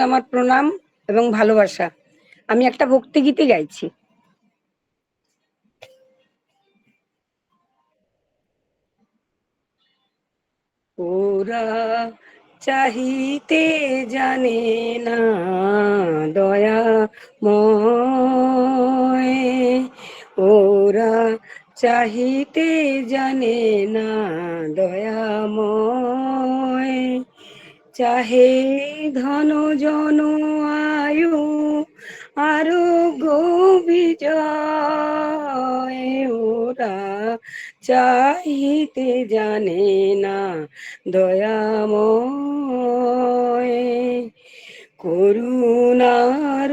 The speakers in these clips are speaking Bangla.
আমার প্রণাম এবং ভালোবাসা। আমি একটা ভক্তিগীতি গাইছি। ওরা চাহিতে জানে না দয়া ময়। ওরা চাহিতে জানে না দয়া দয়াময় চাহে ধন জন আয়ু আরোগ্য বিজয় ওরা চাহিতে জানে না দয়াময়। করুণার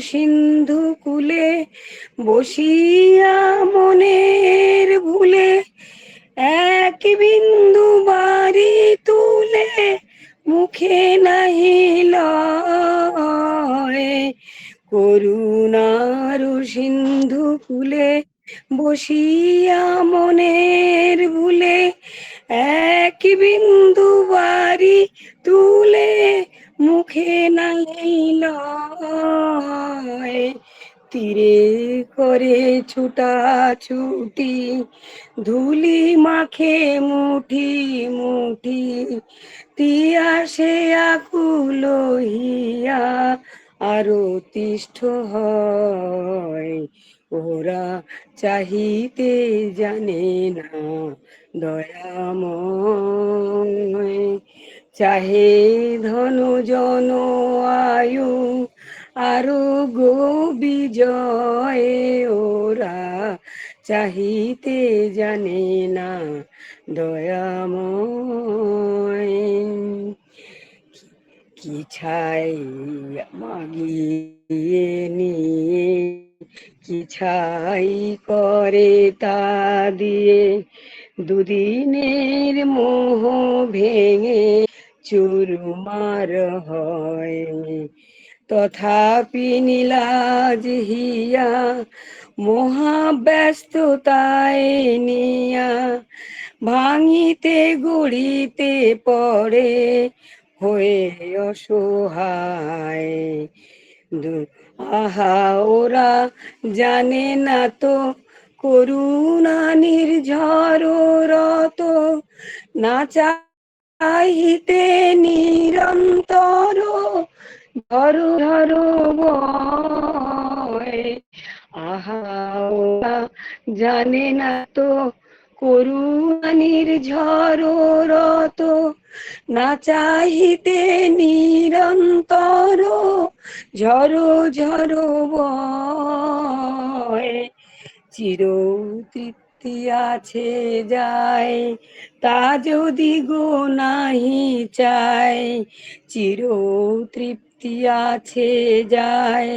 সিন্ধু কুলে বসিয়া মনের করুণার সিন্ধু কুলে বসিয়া মনের ভুলে এক বিন্দু বাড়ি তুলে মুখে নাইল তীরে করে ছুটা ছুটি, ধুলি মাখে মুঠি মুঠি তিয়া সে আকুল হিয়া আরও তিষ্ঠ হয়। ওরা চাহিতে জানে না, দয়াময়। চাহে ধন জন আয়ু, আরও গো বিজয় ওরা চাহিতে জানে না, দয়াময়। কি ছাই মাগিয়ে নিয়ে কি ছাই করে তা দিয়ে দুদিনের মোহ ভেঙে চুরমার হয় তথাপি নীলাজ হিয়া মহাব্যস্ততায় নিয়া ভাঙিতে গড়িতে পড়ে হয়ে অসহায়। আহা, ওরা জানে না তো, করুণা নির্ঝর রত। না চাহিতে নিরন্তর ধর ধর আহা, ওরা জানে না তো করুণানির ঝড় রত, না চাহিতে নিরন্তর, ঝড়ো ঝড়ো চির তৃপ্তি আছে যায়, তা যদি গো নাহি চায় চির তৃপ্তি আছে যায়,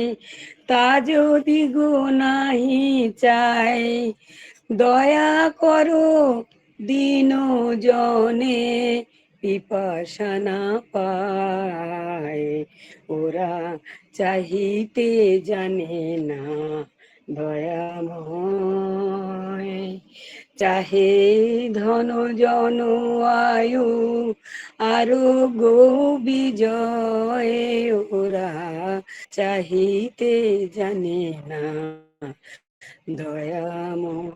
তা যদি গো নাহি চায় দয়া করো দিন জনে পিপাসানা পায়। ওরা চাহিতে জানে না দয়াময় চাহে ধন জন আয়ু আরও গো বিজয় ওরা চাহিতে জানে না দয়াময়।